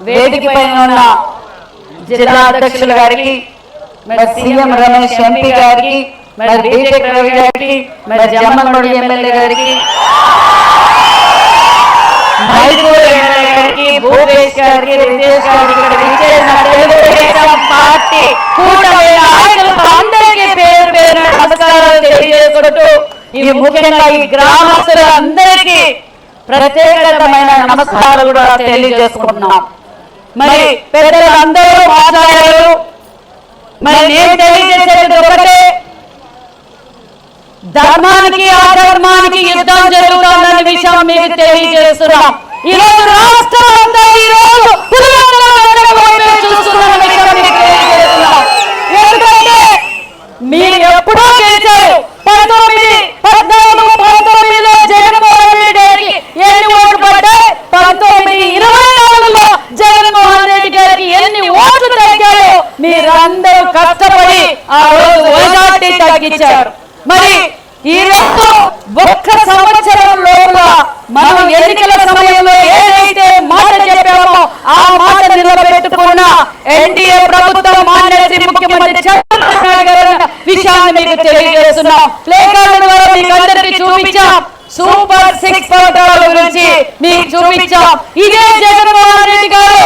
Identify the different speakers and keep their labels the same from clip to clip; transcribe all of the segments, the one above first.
Speaker 1: వేదిక పైన ఉన్న జిల్లా అధ్యక్షులు గారికి మరి సీఎం రమేష్ ఎంపీ గారికి మరి బీటెక్ రవి గారికి మరి జమ్మలమూడి ఎమ్మెల్యే గారికి మైసూరు ఎమ్మెల్యే గారికి భూపేష్ గారికి రితేష్ గారికి ఇక్కడ విచ్చేసిన తెలుగుదేశం పార్టీ కూటమి నాయకులకు అందరికీ పేరు పేరు నమస్కారాలు తెలియజేసుకుంటూ ఈ ముఖ్యంగా ఈ గ్రామస్తులందరికీ ప్రత్యేకమైన నమస్కారాలు కూడా తెలియజేసుకుంటున్నాం. మరి పెద్దలు అందరూ మాట్లాడారు. మరి నేను తెలియజేసేది ఒకటే ధర్మానికి అధర్మానికి యుద్ధం జరుగుతుందన్న విషయం మీకు తెలియజేస్తున్నాం. ఈ రోజు రాష్ట్రం అంతా ఈ రోజు పులివెందుల వెనక వైపే చూస్తున్న విషయం మీకు తెలియజేస్తున్నాం. ఎందుకంటే మీరు ఎప్పుడో గెలిచారు పంతొమ్మిది పద్నాలుగు పంతొమ్మిదిలో జగన్మోహన్ రెడ్డి గారికి ఎన్ని ఓట్లు పడ్డాయి పంతొమ్మిది ఇరవై నాలుగులో జగన్మోహన్ రెడ్డి గారికి ఎన్ని ఓట్లు తగ్గాయో మీరందరూ కష్టపడి ఆ రోజు వైనాటి తగ్గించారు మరి ఈ రోజు ఒక్క సంవత్సరం లోపల మనం ఎన్నికల సమయంలో ఏదైతే మాట చెప్పామో ఆ మాట నిలబెట్టుకున్న ఎన్డీఏ ప్రభుత్వం మాన్యశ్రీ ముఖ్యమంత్రి చంద్రబాబు నాయుడు గారు అన్న విషయాన్ని మీకు తెలియజేస్తున్నాం. ప్లే కార్డు ద్వారా మీకు అందరికీ చూపించాం. సూపర్ సిక్స్ పథకాల గురించి మీకు చూపించాం. ఇదే జగన్మోహన్ రెడ్డి గారు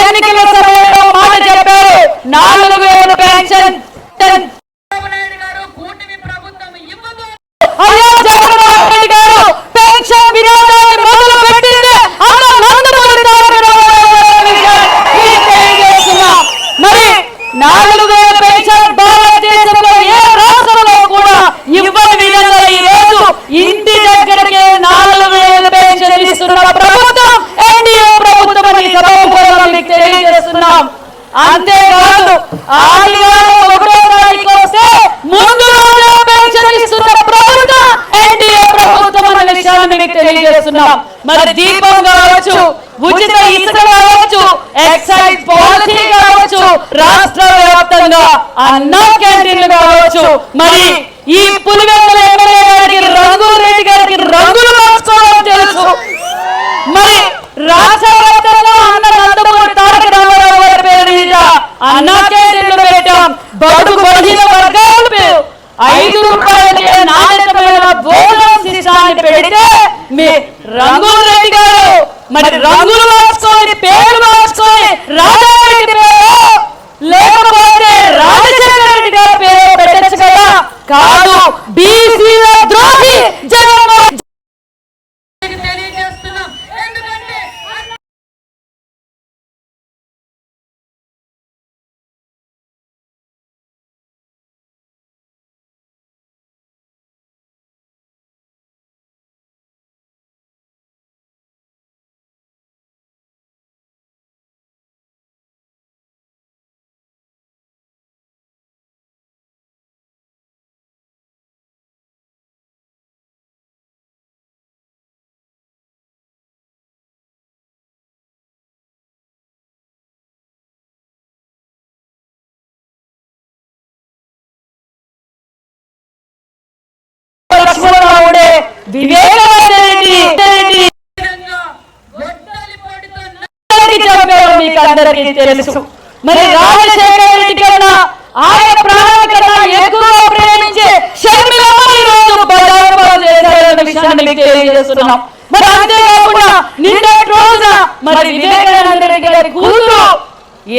Speaker 1: ఎన్నికల సమయంలో మాట చెప్పారు. నాలుగు వేలు పెన్షన్.
Speaker 2: చంద్రబాబు నాయుడు గారు కూటమి ప్రభుత్వం ఇవ్వబో
Speaker 1: అయ్యో జగన్మోహన్ రెడ్డి గారు పెన్షన్ విధానాన్ని మొదలు పెట్టింది అన్న నందమూరి తారక రామారావు గారు ఈ తెలియజేస్తున్నాం. మరి నాలుగు వేల పెన్షన్ భారతదేశంలో ఏ రాష్ట్రంలో కూడా ఇవ్వని విధంగా ఈ రోజు ఇంటి దగ్గరికి నాలుగు వేల పెన్షన్ ఇస్తున్న ప్రభుత్వం ఎన్డీఏ ప్రభుత్వం అని సభాపూర్వకంగా మీకు తెలియజేస్తున్నాం అంతేకాదు ఆదివారం ఒకటో తారీఖు వస్తే ముందు రోజే పెన్షన్ ఇస్తున్న ప్రభుత్వం ఎన్డీఏ ప్రభుత్వం అనే విషయాన్ని మీకు చేస్తున్నాం. మరి దీపం కావచ్చు ఉచిత ఇసుక కావచ్చు ఎక్సైజ్ పాలసీ కావచ్చు రాష్ట్ర వ్యాప్తంగా అన్న క్యాంటీన్లు కావచ్చు. మరి ఈ పులివెందుల ఎమ్మెల్యే గారికి రంగుల రెడ్డి గారికి రంగులు మార్చుకోవడం తెలుసు. మరి రాష్ట్ర వ్యాప్తంగా అన్న నందమూరి తారక రామారావు గారి పేరు మీద అన్నా క్యాంటీన్లు పెట్టాం. బడుగు బలహీన వర్గాలు పేరు ఐదు రూపాయలకే నాణ్యతమైన భోజనం శిష్టాన్ని పెడితే మీ రంగుల రెడ్డి గారు! మరి రంగులు మార్చుకొని పేరు మార్చుకొని రాజారెడ్డి పేరు! లేకపోతే రాజశేఖర రెడ్డి గారి పేరు పెట్టచ్చు కదా! కాదు
Speaker 2: మీకు
Speaker 1: తెలుసు. మరి రాజశేఖర రెడ్డి కన్నా ఆయన ప్రాణాల కన్నా ఎక్కువగా ప్రేమించే విషయాన్ని తెలియజేస్తున్నాం. మరి అంతేకాకుండా నిన్నటి రోజున మరి వివేకానంద రెడ్డి గారి కూతురు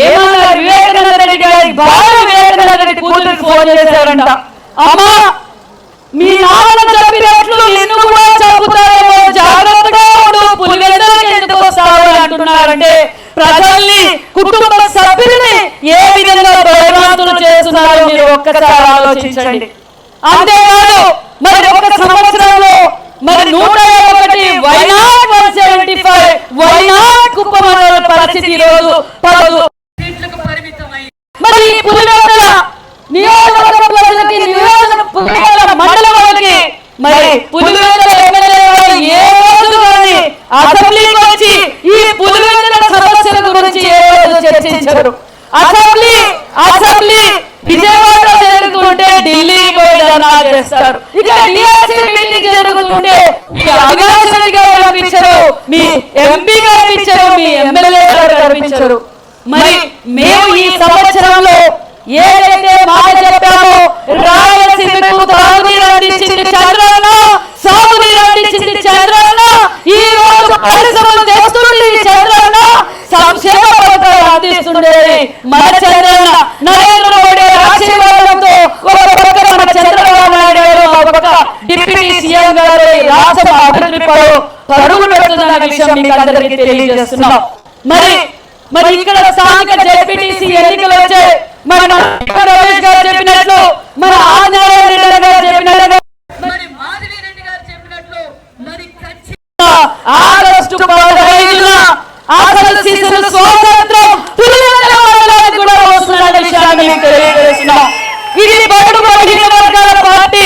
Speaker 1: ఏమన్నారు వివేకానంద రెడ్డి గారి భార్య వివేకానంద రెడ్డి కూతురు ఫోన్ చేశారంట. అమ్మా మీ నాన్న చెప్పినట్లు ఆలోచించండి అంతేకాదు మరి ఒక సంవత్సరంలో మరి నూట ఒకటి why not one seventy five why not కుప్పమన్న పరిస్థితి ఈ రోజు మరి పులివెందుల నియోజకవర్గ ప్రజలకి నియోజక పులివెందుల మండలం వాళ్ళకి మరి పులివెందుల ఎమ్మెల్యే ఏ రోజు కానీ అసెంబ్లీకి వచ్చి ఈ పులివెందుల సమస్యల గురించి ఏ రోజు అసెంబ్లీ అసెంబ్లీ ధర్నాలు చేస్తారు. ఇక డిఎస్సీ మీటింగ్ జరుగుతుంటే మీ రెడ్డి గారు కనిపించరు. మీ ఎంపీ కనిపించరు మీ ఎమ్మెల్యే గారు కనిపించరు. మరి మేము ఈ సంవత్సరంలో ఏదైతే మాట చెప్పామో రాయలసీమకు తాగునీరు అందించింది చంద్రన్న సాగునీరు అందించింది చంద్రన్న. ఈ రోజు పరిశ్రమలు తెస్తుంది చంద్రన్న సంక్షేమ పథకాలు అందిస్తుండేది మన చంద్రన్న నరేంద్ర మోడీ ఆశీర్వాదంతో ఒక పక్క మన చంద్రబాబు నాయుడు గారు ఒక పక్క డిప్యూటీ ఈ రాష్ట్రం అభివృద్ధి పరుగు పెడుతున్న విషయం మీకు అందరికీ తెలియజేస్తున్నాం. మరి మరి ఇక్కడ స్థానిక ఎన్నికలు మన రమేష్ గారు చెప్పినట్లు మన ఆంధ్ర రెడ్డి గారు చెప్పినట్లుగా
Speaker 2: మరి మాధవి రెడ్డి గారు చెప్పినట్లు మరి ఖచ్చితంగా
Speaker 1: ఆగస్టు పదహైదున అసలు శిశుల స్వాతంత్రం పులివెందుల మండలానికి కూడా వస్తున్న విషయాన్ని మీకు తెలియజేస్తున్నాం ఇది బడుగు బలహీన వర్గాల పార్టీ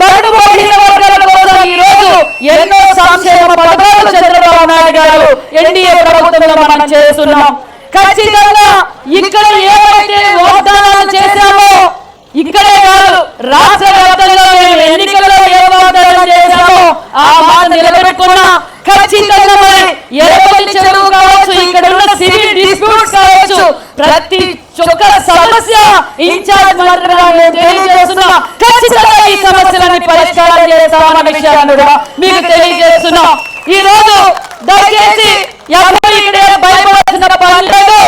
Speaker 1: బడుగు బలహీన వర్గాల కోసం ఈ రోజు ఎన్నో సంక్షేమ పథకాలు చంద్రబాబు నాయుడు గారు ఎన్డీఏ ప్రభుత్వంలో మనం చేస్తున్నాం. ఖచ్చితంగా ఇక్కడ ఏవైతే వాగ్దానాలు చేశామో ఇక్కడే కాదు రాష్ట్ర వ్యాప్తంగా మేము ఎన్నికల్లో ఏ వాగ్దానం చేశామో ఆ మాట నిలబెట్టుకున్నా ఖచ్చితంగా మరి ఎరపల్లి చెరువు కావచ్చు ఇక్కడ ఉన్న సివిల్ డిస్ప్యూట్స్ కావచ్చు ప్రతి ఒక్క సమస్య ఇన్ఛార్జ్ మంత్రిగా మేము తెలియజేస్తున్నాం. ఖచ్చితంగా ఈ సమస్యలన్నీ పరిష్కారం చేస్తామన్న విషయాన్ని కూడా మీకు ఈ రోజు దయచేసి ఎవరు ఇక్కడ భయపడాల్సిన పని లేదు.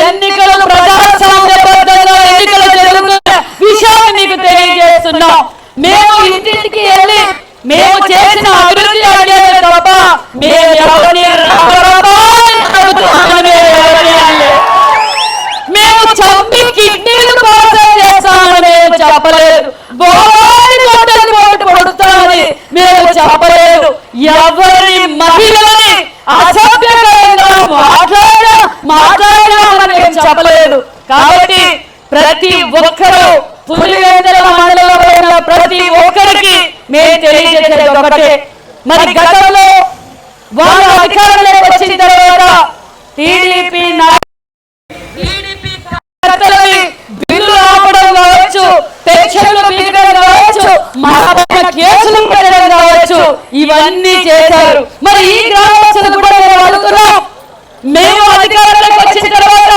Speaker 1: ఎన్నికలు ప్రజా ఎన్నికలు జరుగుతున్న విషయాన్ని మీకు తెలియజేస్తున్నాం మేము ఇంటింటికి వెళ్ళి మేము చేసిన అభివృద్ధి అడిగేది తప్ప మేము ఎవరిని రాబరాబా అని అడుగుతున్నాము, మేము ఎవరిని అనలేదు. మేము చంపి కిడ్నీలు కోసం చేస్తామని మేము చెప్పలేదు బోడి పోటు పడుతామని మేము చెప్పలేదు. ఎవరి మహిళని అసభ్యకరంగా మాట్లాడ మాట్లాడామని మేము చెప్పలేదు. కాబట్టి ప్రతి ఒక్కరూ పులివేందల మండలంలో ఉన్న ప్రతి ఒక్కరికి మేము తెలియజేసేది ఒకటే. మరి గతంలో వాళ్ళు అధికారంలోకి వచ్చిన తర్వాత టీడీపీ నాయకులు
Speaker 2: టీడీపీ
Speaker 1: ఇవన్నీ చేశారు. మరి ఈ గ్రామస్తులు కూడా మేము అడుగుతున్నాం. మేము అధికారంలోకి వచ్చిన తర్వాత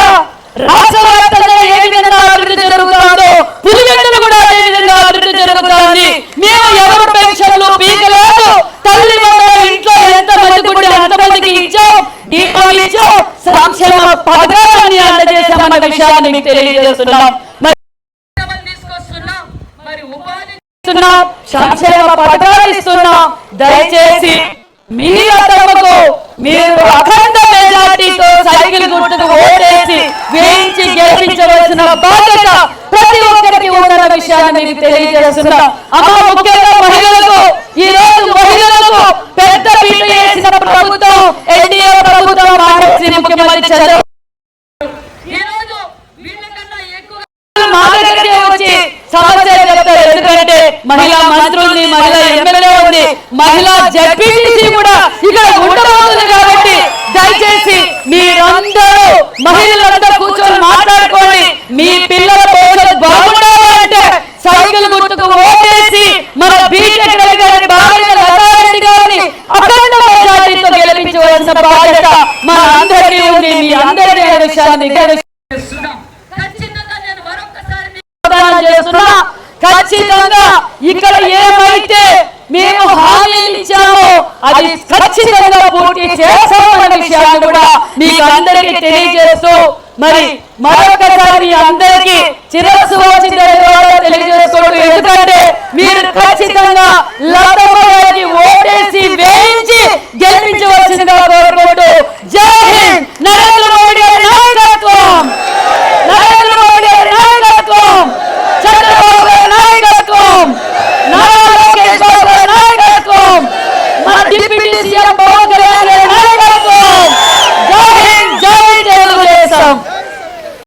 Speaker 1: రాష్ట్ర వ్యాప్తంగా ఏ విధంగా అభివృద్ధి జరుగుతుందో పులివెందులు కూడా అదే విధంగా అభివృద్ధి జరుగుతుంది. మేము ఎవరు పెన్షన్లు పీకలేదు? తల్లి వందల ఇంట్లో ఎంత మంది కూడా ఎంతమందికి ఇచ్చాం? దీపం ఇచ్చాం? సంక్షేమ పథకాన్ని అందజేశామన్న విషయాన్ని మీకు తెలియజేస్తున్నాం మరి
Speaker 2: ఉద్యమం తీసుకొస్తున్నాం మరి ఉపాధి
Speaker 1: ఇస్తున్నాం సంక్షేమ పథకాలు ఇస్తున్నాం. దయచేసి మీ అతమ్మకు మీరు అఖండ మెజార్టీతో సైకిల్ గుర్తుకు ఓటేసి వేయించి గెలిపించవలసిన బాధ్యత ప్రతి ఒక్కరికి ఉన్న విషయాన్ని మీకు తెలియజేస్తున్నాం. అమ్మ ముఖ్యంగా మహిళలకు ఈ రోజు మహిళలకు పెద్ద పీట వేసిన ప్రభుత్వం ఎన్డీఏ ప్రభుత్వం ముఖ్యమంత్రి చంద్రబాబు
Speaker 2: ఈ రోజు వీళ్ళకన్నా ఎక్కువ
Speaker 1: మా దగ్గరికి వచ్చి సమస్యలు చెప్తారు మహిళా మంత్రుల్ని మహిళా ఎమ్మెల్యే ఉంది మహిళా జడ్పీటీసీ కూడా ఇక్కడ ఉండబోతుంది కాబట్టి దయచేసి మీరందరూ మహిళలందరూ కూర్చొని మాట్లాడుకోండి. మీ పిల్లల భవిష్యత్తు బాగుండాలంటే సైకిల్ గుర్తుకు ఓటేసి మన బీటెక్ రవి గారిని భార్య లతారెడ్డి గారిని అఖండ మెజార్టీతో గెలిపించవలసిన బాధ్యత మన అందరికీ ఉంది. మీ విషయాన్ని
Speaker 2: ఖచ్చితంగా
Speaker 1: ఇక్కడ ఏమైతే మేము హామీలు ఇచ్చామో అది ఖచ్చితంగా పూర్తి చేస్తామన్న విషయాన్ని కూడా మీకు అందరికీ తెలియజేస్తూ మరి మరొకసారి అందరికీ చిరస్సు